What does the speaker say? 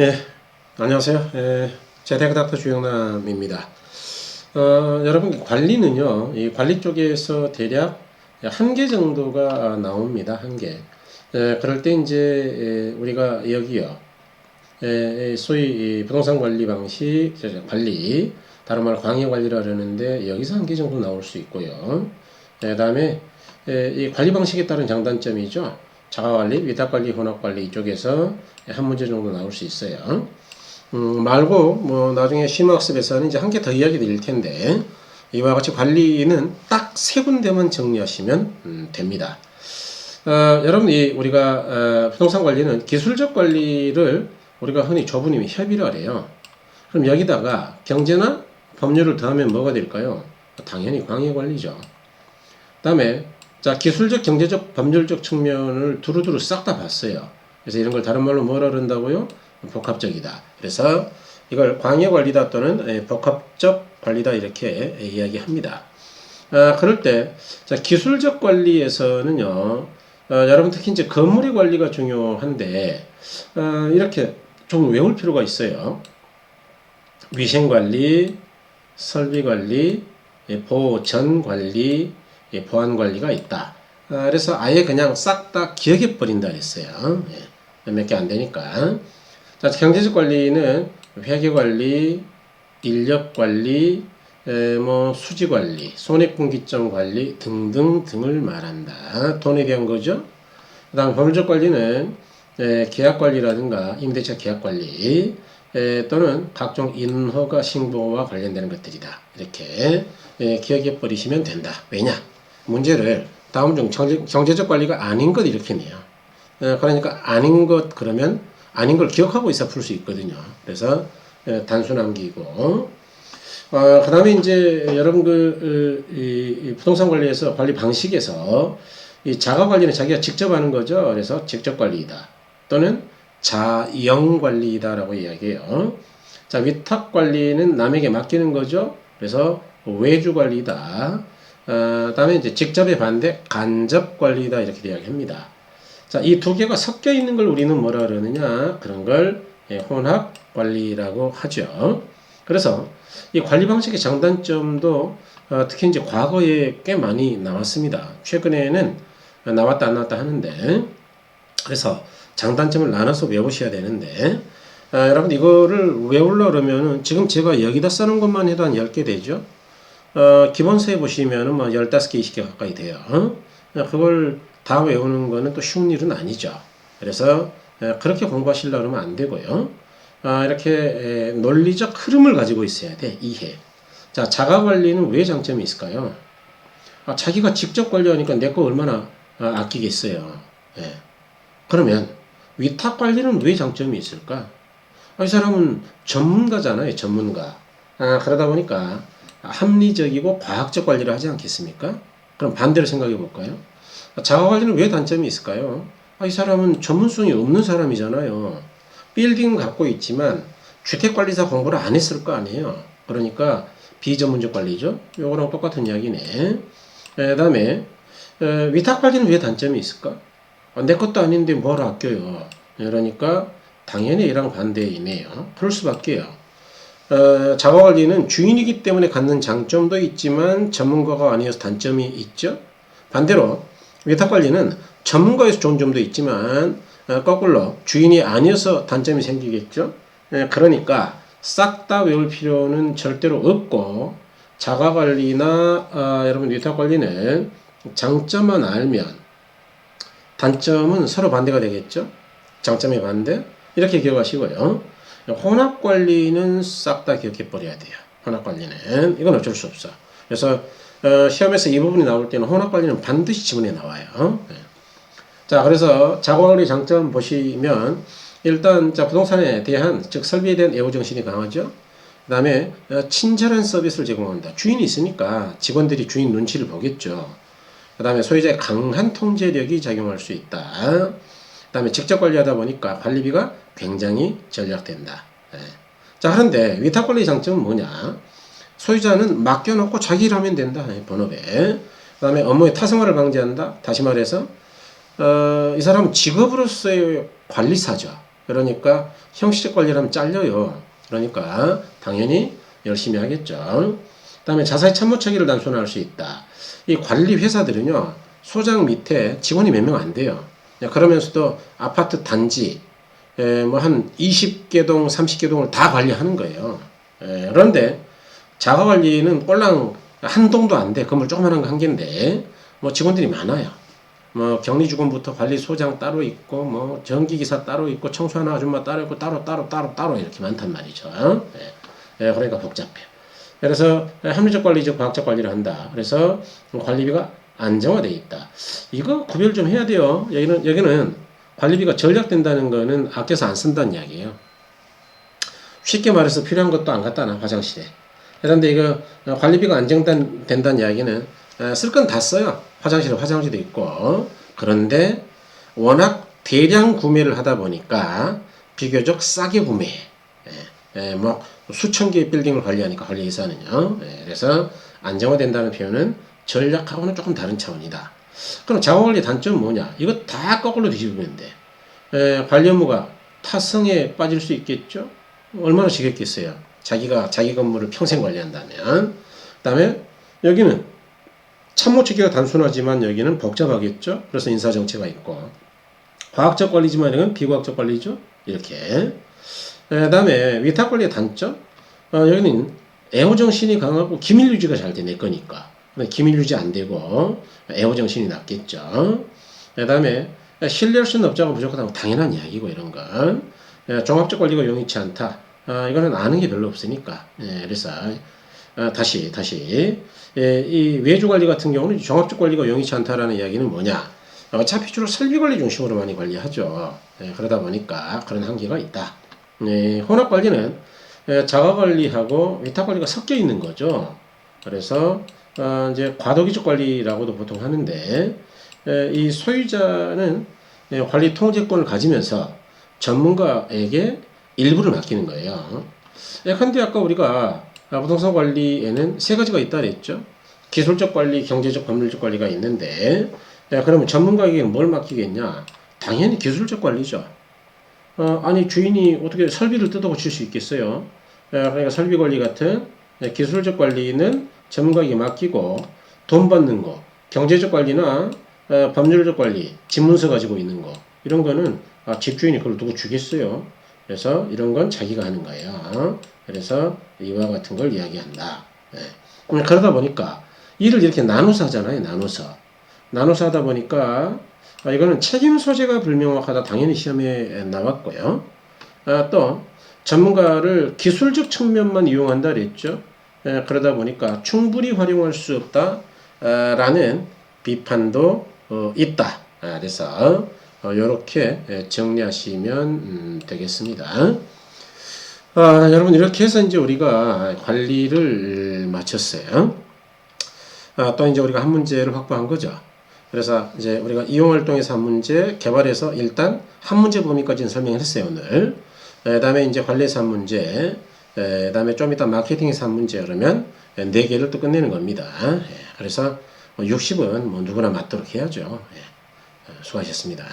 예, 안녕하세요. 예, 재테크 닥터 주영남입니다. 어, 여러분 관리는요, 이 관리 쪽에서 대략 한 개 정도가 나옵니다. 한 개. 예, 그럴 때 이제 예, 우리가 여기요, 예, 소위 이 부동산 관리 방식, 관리, 다른 말로 광해 관리라 그러는데 여기서 한 개 정도 나올 수 있고요. 예, 그다음에 예, 이 관리 방식에 따른 장단점이죠. 자가 관리, 위탁 관리, 혼합 관리 이쪽에서 한 문제 정도 나올 수 있어요. 음, 말고 뭐 나중에 심화학습에서는 이제 한 개 더 이야기 드릴 텐데 이와 같이 관리는 딱 세 군데만 정리하시면 음, 됩니다. 어, 여러분 이 우리가 어, 부동산 관리는 기술적 관리를 우리가 흔히 조부님이 협의를 해요. 그럼 여기다가 경제나 법률을 더하면 뭐가 될까요? 당연히 광해 관리죠. 그다음에 자 기술적, 경제적, 법률적 측면을 두루두루 싹 다 봤어요. 그래서 이런 걸 다른 말로 뭐라 그런다고요? 복합적이다. 그래서 이걸 광해 관리다 또는 에, 복합적 관리다 이렇게 에, 이야기합니다. 아, 그럴 때 자, 기술적 관리에서는요. 어, 여러분 특히 이제 건물의 관리가 중요한데 어, 이렇게 좀 외울 필요가 있어요. 위생 관리, 설비 관리, 예, 보전 관리, 예, 보안 관리가 있다. 아, 그래서 아예 그냥 싹 다 기억해 버린다 했어요. 예, 몇개 안 되니까. 자, 경제적 관리는 회계 관리, 인력 관리, 에, 뭐 수지 관리, 손해분기점 관리 등등 등을 말한다. 돈에 대한 거죠. 그다음 법률적 관리는 에, 계약 관리라든가 임대차 계약 관리 에, 또는 각종 인허가 신고와 관련되는 것들이다. 이렇게 에, 기억해 버리시면 된다. 왜냐? 문제를 다음 중 경제, 경제 적 관리가 아닌 것 이렇게 내요. 에, 그러니까 아닌 것 그러면 아닌 걸 기억하고 있어 풀 수 있거든요. 그래서 에, 단순 암기고 어, 그 다음에 이제 여러분 그, 어, 이, 이 부동산 관리에서 관리 방식에서 이 자가 관리는 자기가 직접 하는 거죠. 그래서 직접 관리이다. 또는 자영 관리이다라고 이야기해요. 자, 위탁 관리는 남에게 맡기는 거죠. 그래서 외주 관리다. 어, 다음에 이제 직접의 반대 간접 관리다 이렇게 이야기합니다. 자, 이 두 개가 섞여 있는 걸 우리는 뭐라 그러느냐? 그런 걸 예, 혼합 관리라고 하죠. 그래서 이 관리 방식의 장단점도 어, 특히 이제 과거에 꽤 많이 나왔습니다. 최근에는 나왔다 안 나왔다 하는데 그래서 장단점을 나눠서 외우셔야 되는데 아, 여러분 이거를 외우려 그러면은 지금 제가 여기다 쓰는 것만 해도 한 10개 되죠. 어, 기본서에 보시면은 뭐 15개, 20개 가까이 돼요. 어? 그걸 다 외우는 거는 또 쉬운 일은 아니죠. 그래서 에, 그렇게 공부하시려고 그러면 안 되고요. 아, 이렇게 에, 논리적 흐름을 가지고 있어야 돼. 이해. 자, 자가 관리는 왜 장점이 있을까요? 아, 자기가 직접 관리하니까 내 거 얼마나 아, 아끼겠어요. 예. 그러면 위탁 관리는 왜 장점이 있을까? 아, 이 사람은 전문가잖아요. 전문가. 아, 그러다 보니까 합리적이고 과학적 관리를 하지 않겠습니까? 그럼 반대로 생각해 볼까요? 자가 관리는 왜 단점이 있을까요? 아, 이 사람은 전문성이 없는 사람이잖아요. 빌딩 갖고 있지만 주택관리사 공부를 안 했을 거 아니에요. 그러니까 비전문적 관리죠. 요거랑 똑같은 이야기네. 그 다음에 위탁관리는 왜 단점이 있을까? 아, 내 것도 아닌데 뭘 아껴요. 그러니까 당연히 이랑 반대이네요. 그럴 수밖에요. 어, 자가관리는 주인이기 때문에 갖는 장점도 있지만 전문가가 아니어서 단점이 있죠. 반대로 위탁 관리는 전문가에서 좋은 점도 있지만 어, 거꾸로 주인이 아니어서 단점이 생기겠죠. 예, 그러니까 싹 다 외울 필요는 절대로 없고 자가 관리나 어, 여러분 위탁 관리는 장점만 알면 단점은 서로 반대가 되겠죠. 장점의 반대 이렇게 기억하시고요. 혼합 관리는 싹 다 기억해 버려야 돼요. 혼합 관리는 이건 어쩔 수 없어. 그래서 어, 시험에서 이 부분이 나올 때는 혼합 관리는 반드시 지문에 나와요. 네. 자, 그래서 자가관리 장점 보시면 일단 자 부동산에 대한 즉 설비에 대한 애호 정신이 강하죠. 그다음에 어, 친절한 서비스를 제공한다. 주인이 있으니까 직원들이 주인 눈치를 보겠죠. 그다음에 소유자의 강한 통제력이 작용할 수 있다. 그다음에 직접 관리하다 보니까 관리비가 굉장히 절약된다. 예. 자 그런데 위탁 관리 장점은 뭐냐? 소유자는 맡겨놓고 자기 일 하면 된다. 예, 본업에. 그 다음에 업무의 타성화를 방지한다. 다시 말해서 어, 이 사람은 직업으로서의 관리사죠. 그러니까 형식적 관리를 하면 잘려요. 그러니까 당연히 열심히 하겠죠. 그 다음에 자사의 참모처기를 단순화할 수 있다. 이 관리 회사들은요 소장 밑에 직원이 몇 명 안 돼요. 그러면서도 아파트 단지 뭐 한 20개 동, 30개 동을 다 관리하는 거예요. 에, 그런데 자가 관리는 꼴랑 한 동도 안 돼. 건물 조그만한 거 한 개인데 뭐 직원들이 많아요. 뭐 격리주금부터 관리 소장 따로 있고 뭐 전기 기사 따로 있고 청소하는 아줌마 따로 있고 따로 따로 따로 따로 이렇게 많단 말이죠. 예. 예, 그러니까 복잡해요. 그래서 합리적 관리적 과학적 관리를 한다. 그래서 관리비가 안정화돼 있다. 이거 구별 좀 해야 돼요. 여기는 여기는 관리비가 절약된다는 거는 아껴서 안 쓴다는 이야기예요. 쉽게 말해서 필요한 것도 안 갖다 놔 화장실에. 그런데 이거 관리비가 안정된다는 이야기는 쓸 건 다 써요. 화장실에 화장지도 있고. 그런데 워낙 대량 구매를 하다 보니까 비교적 싸게 구매해. 예, 예, 뭐 수천 개의 빌딩을 관리하니까 관리회사는요. 예, 그래서 안정화된다는 표현은 전략하고는 조금 다른 차원이다. 그럼 자원관리 단점은 뭐냐? 이거 다 거꾸로 뒤집으면 돼. 에, 관리 업무가 타성에 빠질 수 있겠죠? 얼마나 지겠겠어요? 자기가 자기 건물을 평생 관리한다면. 그 다음에 여기는 참모치기가 단순하지만 여기는 복잡하겠죠? 그래서 인사 정체가 있고. 과학적 관리지만 이건 비과학적 관리죠? 이렇게. 그 다음에 위탁 관리의 단점? 어, 여기는 애호 정신이 강하고 기밀 유지가 잘 돼, 내 거니까. 기밀 유지 안 되고 애호 정신이 낮겠죠. 그 다음에 신뢰할 수 있는 업자가 부족하다고 당연한 이야기고 이런 건 예, 종합적 관리가 용이치 않다. 아, 이거는 아는 게 별로 없으니까. 예, 그래서 아, 다시 다시 예, 이 외주 관리 같은 경우는 종합적 관리가 용이치 않다라는 이야기는 뭐냐? 어차피 주로 설비 관리 중심으로 많이 관리하죠. 예, 그러다 보니까 그런 한계가 있다. 예, 혼합 관리는 예, 자가 관리하고 위탁 관리가 섞여 있는 거죠. 그래서 어, 이제 과도기적 관리라고도 보통 하는데 에, 이 소유자는 예, 관리 통제권을 가지면서 전문가에게 일부를 맡기는 거예요. 예, 근데 아까 우리가 부동산 관리에는 세 가지가 있다 그랬죠. 기술적 관리, 경제적, 법률적 관리가 있는데 예, 그러면 전문가에게 뭘 맡기겠냐? 당연히 기술적 관리죠. 어, 아니 주인이 어떻게 설비를 뜯어 고칠 수 있겠어요? 예, 그러니까 설비 관리 같은 예, 기술적 관리는 전문가에게 맡기고 돈 받는 거, 경제적 관리나 어, 법률적 관리, 집문서 가지고 있는 거 이런 거는 아, 집주인이 그걸 누구 주겠어요. 그래서 이런 건 자기가 하는 거예요. 그래서 이와 같은 걸 이야기한다. 네. 그러다 보니까 일을 이렇게 나눠서 하잖아요. 나눠서. 나눠서 하다 보니까 아, 이거는 책임 소재가 불명확하다. 당연히 시험에 나왔고요. 아, 또 전문가를 기술적 측면만 이용한다 그랬죠. 에, 그러다 보니까 충분히 활용할 수 없다라는 비판도 어, 있다. 아, 그래서 이렇게 정리하시면 음, 되겠습니다. 아, 여러분 이렇게 해서 이제 우리가 관리를 마쳤어요. 아, 또 이제 우리가 한 문제를 확보한 거죠. 그래서 이제 우리가 이용 활동에서 한 문제 개발해서 일단 한 문제 범위까지는 설명했어요 오늘. 그 다음에 이제 관리에서 한 문제, 그다음에 좀 이따 마케팅에서 한 문제 그러면 네 개를 또 끝내는 겁니다. 예, 그래서 60은 뭐 누구나 맞도록 해야죠. 예, 수고하셨습니다.